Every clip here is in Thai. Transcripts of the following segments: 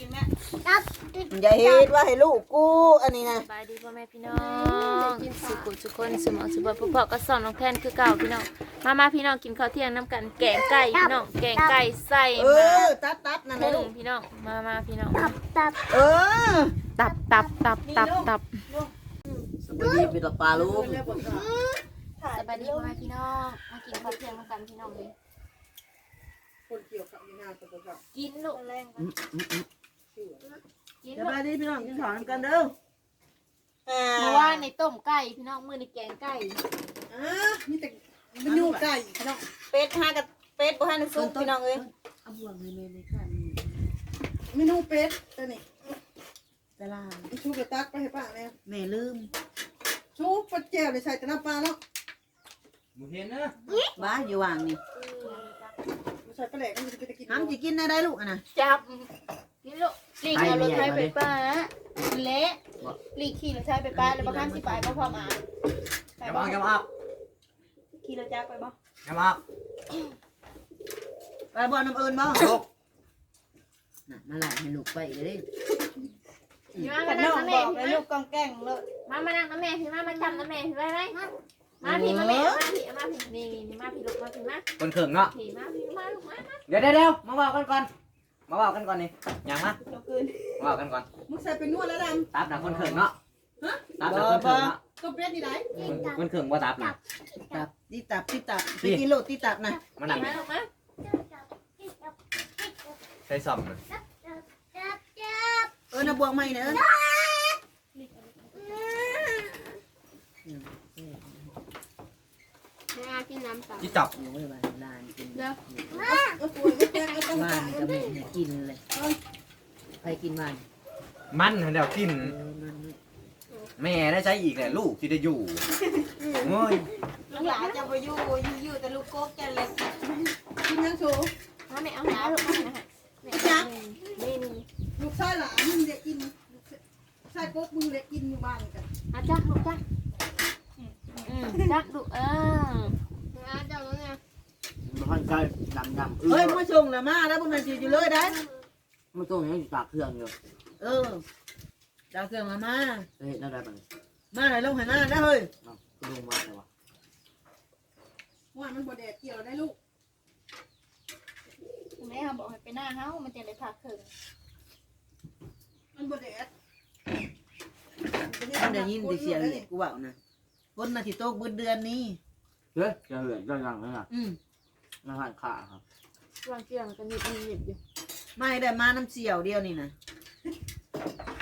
กินแม่อย่าเฮ็ดว่าให้ลูกกู อันนี้นะสบายดีพ่อแม่พี่น้องสุขุทุกคนสมองสุบพ่อพ่อก็สอนน้องแทนคือเก่าพี่น้องมามาพี่น้องกินข้าวเที่ยงน้ำกันแกงไก่พี่น้องแกงไก่ใส่เอมาอตัดตัดนั่นนะพุ่ลูงกพี่น้องมามาพี่น้องเออตับตับตับตับตับสวัสดีพี่ตาปลาลูกสบายดีพ่อแม่พี่น้องมากินข้าวเที่ยงน้ำกันพี่น้องเลยคนเกี่ยวกับยีนาตัวกับกินลูก กินสลูกบายดีพี่น้องกินข้าวน้ำกันเด้อเมื่อวานในต้มไก่พี่น้องมื้อในแกงไก่อ่านี่แต่มันอยู่ไก่เนาะเป็ดห้ากับเป็ดบ่ให้น้ำซุปพี่น้องเอ้ยเอาบวงเลยเลยเลยค่ะเมนูเป็ดตัวนี้ตลาดไอชูกระตักไปให้ป้าเนี่ยแม่ลืมชูปลาแจ่วเลยใส่แต่น้ำปลาเนาะมึงเห็นนะบ้าอยู่ว่างนี่ใส่ปลาแหลกมันจะไปกินห้ามจะกินได้ได้ลูกอะนะจับกิ นลูกลีกเอารถไถไปป้าเละลีกขี่รถไถไปป้าแล้วบ่ข้ามสิไปบ่พอมาไปอย่าบ่มาอย่ามาขี่รถจักรไปบ่อย่ามาไปบ่อน้ำเอิญบ่ลูกน่ะมาหลายให้ลูกไปเลยพี่มากัมาบนั่น้งองกับแม่พี่บอกให้มาลูกกองแกล้งเลยมามานั่งกับแม่พี่มามาจำกับแม่พี่ไว้ไหมมาพี่มาแม่มาพี่มาพี่นี่นี่มาพี่ลูกมาพี่มาคนเขิงเนาะพี่มาพี่มาลูกมาเดี๋ยวเดี๋ยวเดี๋ยวมาบอกกันก่อน มาบอกกันก่อนนี่อย่างมาเราคืนมาบอกกันก่อนมึงใส่เป็นนวดแล้วดตับนะคนเขิงเนาะตับนะคนเขิงเนาะำตัวเป็ดนี่ไหนคนเขิงว่าตับนะตับตีตับตีตับไปกินโลดตีตับนะมานั่งมาลูกมาใช้ซ่อมนะเอิญเอาบวงใหม่เนอะเอิญ แม่ กินน้ำตาที่จับ อยู่ไว้บ้านลานกินเอาป่วยก็แกล้งก็ต้องบ้าตานยก็แม่ให้กินเลยไปกินบ้านมันเดี๋ยวกิน เออมันแม่ได้ใช้อีกแหละลูกที่ได้อยู่โอ้ยลูกหลานจะไปอยู่อยู่อยู่แต่ลูกโก๊กจะเล็กกินยังโชว์มาแม่เอาหาลูกมาหาแม่จักนี่นี่ลูกชายหลานมึงเด็กกินชายปุ๊บมึงเด็กกินอยู่บ้านกันอาจักลูกจักอืมจักลูกเออ อาจักแล้วเนี่ยมันใกล้ดำดำเฮ้ยมาส่งละมาแล้วพวกนั้นสิอยู่เลยได้ มันต้องให้ตากเครื่องอยู่เออดาวเครื่องมามาเฮ้ยได้ได้ไปมาหน่อยลงให้มาได้เฮ้ยลงมาเลยวะว่ามันบ่แดดเกี่ยวได้ลูกแม่เขาบอกให้ไปหน้าเฮามันจะได้พักเถิงมันบ่แดดมันได้ยินแต่เสียงเลยกูว่านะคนมาที่โต๊ะบุญเดือนนี้ เฮ้ยจะเหือนจะยังไงอะอืมอาหารขาครับวางเกี่ยงกันนิดนิดอยู่ไม่ได้มาน้ำเสี่ยวเดียวนี่นะ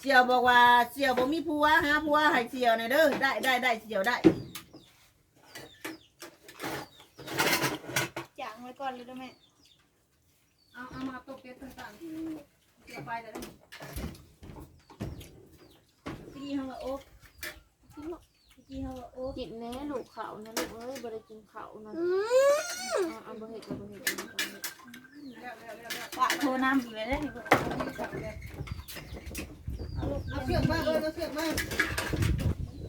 เสี่ยวบอกว่าเสี่ยวบ่มีผัวหาผัวให้เสี่ยวหน่อยเด้อได้ได้ได้เสี่ยวได้ จางไว้ก่อนเลยได้ไหมเอาเอามาตบเป็ดต่างๆเกี่ยวไปแล้วพี่เขาว่าโอ๊กพี่เขาว่าโอ๊กกิ นแน่ลูกเขานะลูกเอ้ยบ่ได้กินเขานะเอาเอาบ่เห็ดเอาบ่เห็ดเอาบ่เห็ดปะโทรน้ำอีกเลยได้เอาเชือกมาเลยเอาเชือกมา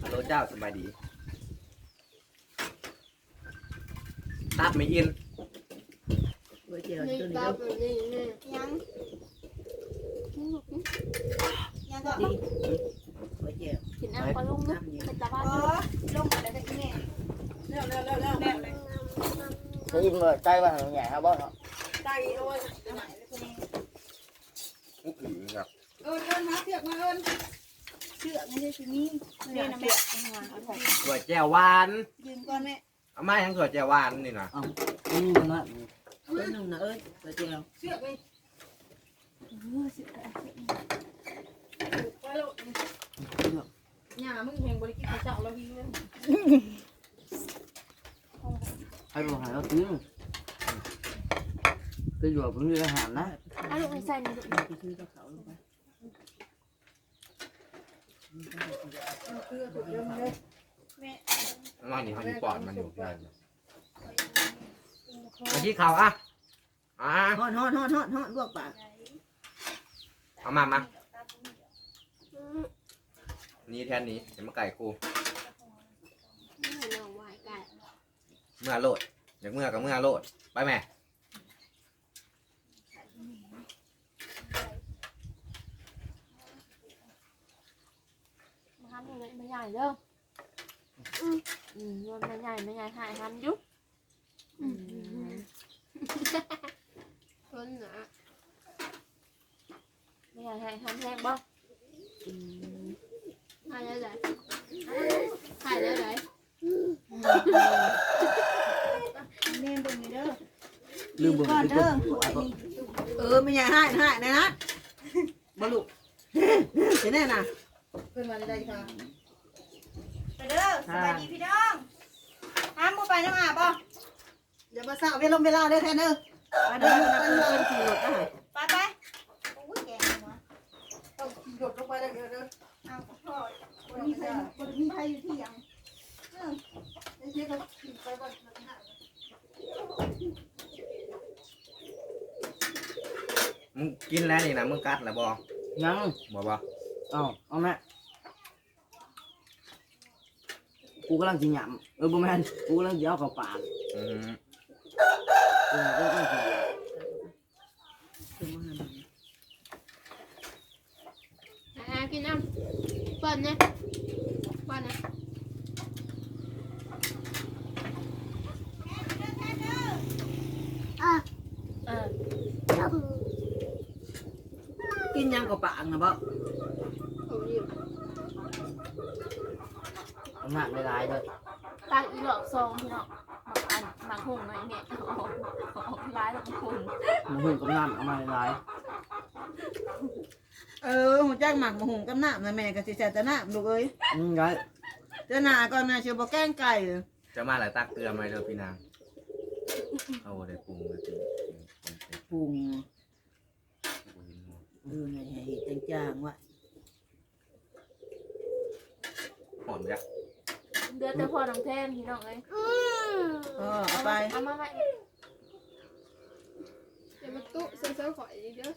ฮัลโหลเจ้าสบายดี ตับไม่อินก๋วยเตี๋ยวนี่ตัวนี้ตาเด้อเป็นนี่นี่ยังยังก็ดีก๋วยเตี๋ยว กินน้ำปลาลุงนะเป็นตาบ้าน อ๋อลงมาแล้วได้แม่ แล้วแล้วแล้วแล้วแล้วเลย จะยินเลยใกล้บ้านหลังใหญ่ครับบ่เนาะไก่โอ้ยไหนเลยคนนี้อุ๊ยครับเอิญเอิญหาเชือกมาเอิญเชือกไม่ใช่ที่นี่นี่นะแม่เอาถอดถั่วแจ่วหวานยืนก่อนแม่เอามาทั้งถั่วแจ่วหวานนี่นะอืมนะเอ้ยหนุ่มนะเอ้ยก๋วยเตี๋ยวเชือกเลยไปแล้วหญ้ามึงแหงบริกิจเจ้าแล้ววิ่งเลย ให้ลงหายแล้วตื้อก็อยู่กับเพื่อนอาหารนะเอาลูกให้ใส่นี่ลูกไปซื้อกับเขาลูกเยอะเลยน้อยนี่เขาอยู่ปอดมันอยู่ที่ไหนมาที่เขาอะอ่าฮอดฮอดฮอดฮอดฮอดลวกปากเอามามานี่แทนนี้เห็นมาไก่กู เมื่อโลดอยากเมื่อกับเมื่อโลดไปแม่มาทำอะไรไม่ใหญ่เด้ออืมอืมโยนไม่ใหญ่ไม่ใหญ่หายทำยุบอืมคนหนาไม่ใหญ่หายทำแห้งบ่อืมหายได้ไหนหายได้ไหน ลืมเบิ่งก่อนเด้เพิ่อนถ้วยนี่เออไม่ใหญ่ให้ให้นะนะบ่ลูกเห็นแน่น่ะเพิ่นมาได้ค่ะไปเด้อสบายดีพี่น้องห้ามบ่ไปน้ำอาบ่อย่ามาเศร้าเวลาเวลาเด้อแทนเด้อมาเด้อนะเพิ่นเพิ่นขี่รถนะไปไปโอ้ยแกงหัวต้องขี่รถลงไปเด้อเด้อเอาพ่อคนนี้ใครคนนี้ใครอยู่ที่ยัง ไอ้เจ๊ก็ขี่ไปบ่ได้ มึง กินแล้วนี่นะมึงกัดแล้วบ่ยังบ่บ่เอาเอาแม่กูกำลังจะหยำเออบ่แม่นกูกำลังจะเอาเข้าปากอืมกูกำลังจะอ่ากินน้ำป้อนนะป้อนนะ อ่า กิน ยังก็ปากนะบ่ผมอยู่เอาหนักหลายๆเลยตักอีหลอกซองพี่น้องหมักอันหมักหุ่งหน่อยเนี่ยเอาออกเอาออกร้ายแล้วมันหุ่งมันหุ่นกับน้ำเอามาหลายเออหัวจักหมักบ่หุงกับน้ำนะแม่ก็สิใส่แต่น้ำลูกเอ้ยๆอืมไงเจ้าหน้าก่อนนะเชื่อบ่แกล้งไก่จะมาหลายตักเกลือไหมเด้อพี่นาง เอาได้ปรุงเลยจริงปรุงๆเออให้ให้เฮ็ดจางๆว่ะหอมจ้ะเดือดแต่พอน้องแทนพี่น้องเอ้ยเออเอาไปเอามาไหมเดี๋ยวมาตุ๊เซลล์ขอยเด้อ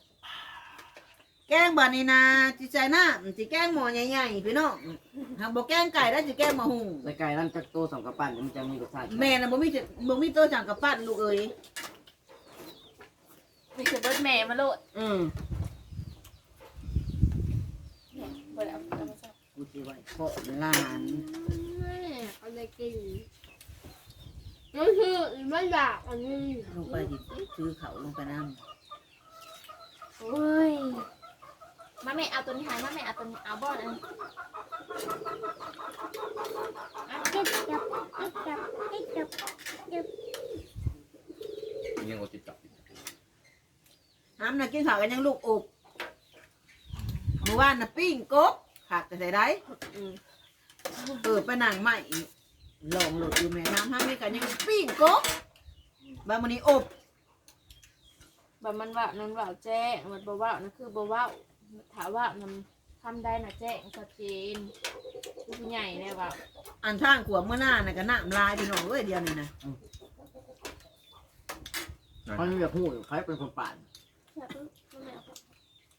แกงบานี้นะสิใส่น้ำสิแกงหม้อใหญ่ๆพี่น้องหากบ่แกงไก่แล้วสิแกงหม้อหุงใส่ไก่นั่นจักโตสองกระปั้นมันจะมีรสชาติแม่น่ะบ่มีจะบ่มีตัวจังกับปั้นลูกเอ้ยมีเสเบิร์ดแม่มาโลดอืม เนี่ยเบิร์ดเอาเอามาใส่กูสิไว้เพาะหลานแม่เอาอะไรกินก็คือไม่อยากอันนี้ลงไปสิซื้อเขาลงไปน้โอ้ยมาแม่เอาตัวนี้หายมาแม่เอาตัวนี้เอาบอลอันนี้อะเก็บจับเก็บจับเก็บจับยังอดจิตจับน้ำนะกินข้าวกันยังลูกอบ มื่อวานน่ะปิ้งกบขาดแต่ใส่ได้อืมเออไปนั่งใหม่ลองโหลดอยู่แม่น้ำห้ามมีกันยังปิ้งกบบางมื้อนี้อบแบบมันว่านั่นว่าแจ้งมันบ่ว่านั่นคือบ่ว่าถามว่ามันทำได้นะแจ้งชัดเจนผู้ใหญ่เนี่ยว่าอันทางขวบเมื่อหน้าน่ะก็น้ำลายพี่น้องเอ้ยเดียวนี่นะเขาอยากหูใครเป็นคนป่าน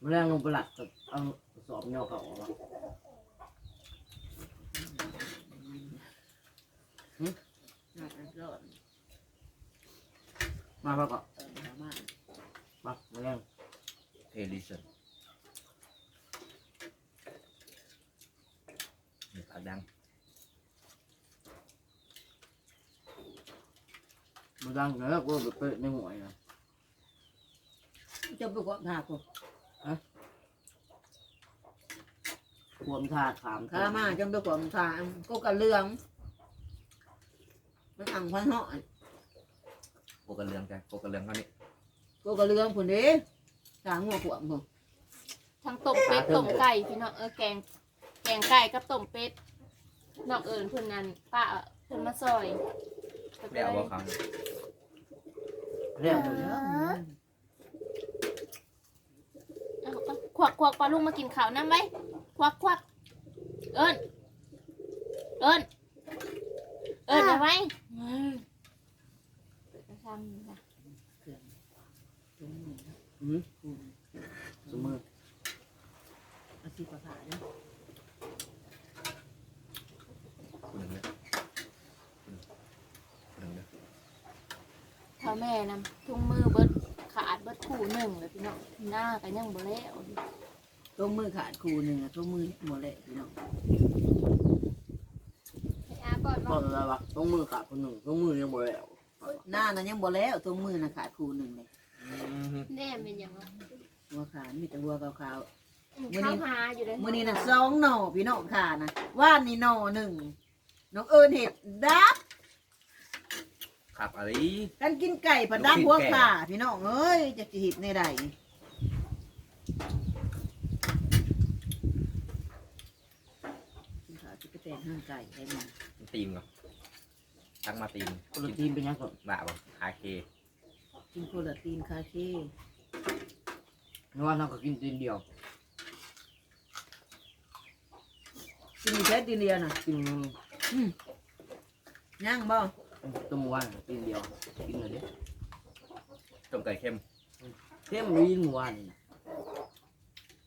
มันแรงลงประหลัดกับเอาสอบเงาเขาออกมาน่าจะรอดมาพักก่อนเออเอามามามันแรงเทลิสันนี่ปากดังมันดังแล้วกูแบบเปิดในหัวนะจะไปกดหากู ความทาขามข้ามาจำไปกดทางกูกะเลืองมันอังพันเหาะโกกระเลืองจ้ะโกกระเลืองเขานี่กูกะเลืองผุนเด้ทางหัวขวบมึงทั้งต้มเป็ดต้มไก่พี่น้องเออแกง แกงไก่กับต้มเป็ดนอกเอิญเพิ่นนั้นป้าเพิ่นมาซอยไม่เอาบ่เขาเรียกเอาเอาควักควักปลาลุงมากินข้าวน้ำไว้ ควักควักเอิญเอิญเอิญเอาไว้อืมเปิดกระชังนี่ค่ะอืมสมมืออาชีพภาษาเนี่ยคุณหนึ่งเด้อคุณหนึ่งเด้อเท่าแม่นำทุ่งมือเบิดขาดเบิดคู่หนึ่งเลยพี่น้องหน้ากันยังบ่แล้ว ตัวมือขาดครูหนึ่งอะตัวมือหมดเลยพี่น้องก็อะไรวะต้องมือขาดคนหนึ่งต้องมือยังบ่แล้วหน้านั้นยังบ่แล้วตัวมือน่ะขาดคู่หนึงเลยแน่เป็นหยังวะหัวขาดมีแต่หัวขาวอืมมื้อนี้ เข้าหาอยู่เลยๆมื้อนี้น่ะสองหน่อพี่น้องขานะว่านนี่หน่อหนึ่งน้องเอิญเห็ดดับขับอะไร กันกินไก่ผัดดับหัวขาพี่น้องเอ้ยจะสิเห็ดในใดกินข้าวจะไป แต่งห้างไก่ได้มั้ยตีมก่อนตั้งมาตีมคนละทีมเป็นยังก่อนบ่าบ่คาเคกินโคลาตีนคาเคนึกว่าเราก็กินทีมเดียวกินแค่ตีนเดียวน่ะกินย่างบ่ตัวหมูวันทีมเดียวกินเลยดิต้มไก่เค็มเข้มวิ่งหมูวัน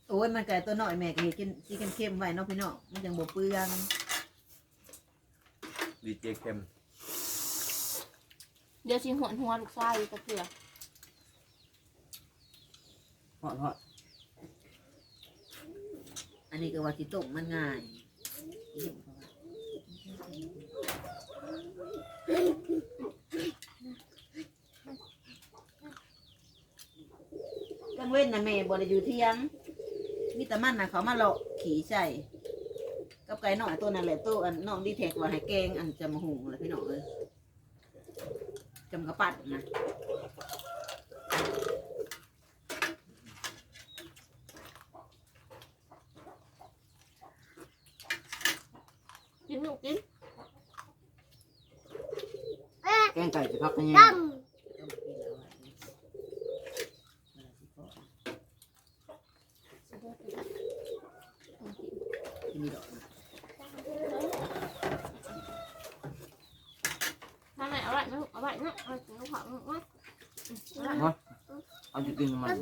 โอ้ยมันไก่ตัวน้อยแม่ก็เฮ็ดกินสิเข้มๆไว้เนาะพี่น้องมันจังบ่เปลือง ดีเจเค็มเดี๋ยวสิหัวหัวลูกชายตะเกียบทอดทอดอันนี้ก็ว่าสิต้มมันง่ายกังเว้นนะแม่บ่ได้อยู่เที่ยงมีแต่มันน่ะเขามาเลาะขี่ใส่ กับไก่น้อยตัวนั่นแหละตัวอันน้องดีแท็กว่าให้แกงอันจะมาหุงเลยพี่น้องเอ้ยจำกระปัดนะกินลูกกินแกงไก่จะพักกันยังต้องกินเอาไว้เวลาสิพอกินนี่ดอกนะ ทำไมเอาไว้นะลูกเอาไว้นะเอาไว้กินลูกผักลูกนะเอาไว้เอาจะกินมัน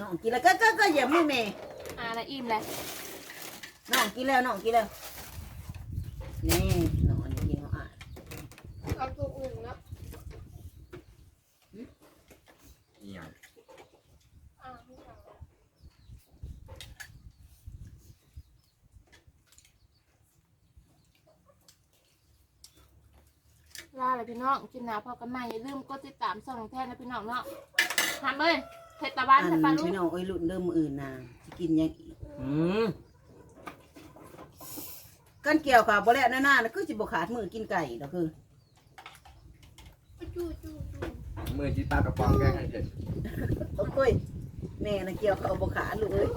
น้องกินแล้วก็ก็ก็อย่ามือแม่อ่าแล้วอิ่มเลยน้องกินแล้วน้องกินแล้วนี่น้องอันนี้กินเขาอ่าน เอาตัวอื่นแล้ว อีหยัง ลาเลยพี่ น้องกินหนาพอกันใหม่อย่าลืมกดติดตามส่องแท้นะพี่น้องเนาะทำเลยเผ็ดตะวันอันใช่ปลาลูกพี่น้องเอ้ยรุ่นเริ่มมืออื่นนะสิกินหยังอีกอืมกันเกี่ยวกับบ่แล้วหน้าๆแล้วก็สิบ่ขาดมือกินไก่ดอกคือมือจีปลากระป๋องแกงให้เด็ดโอ้ยแม่น่ะเกี่ยวกับบ่ขาดลูกเอ้ย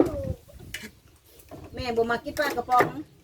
แม่บ่มากินปลากระป๋องอ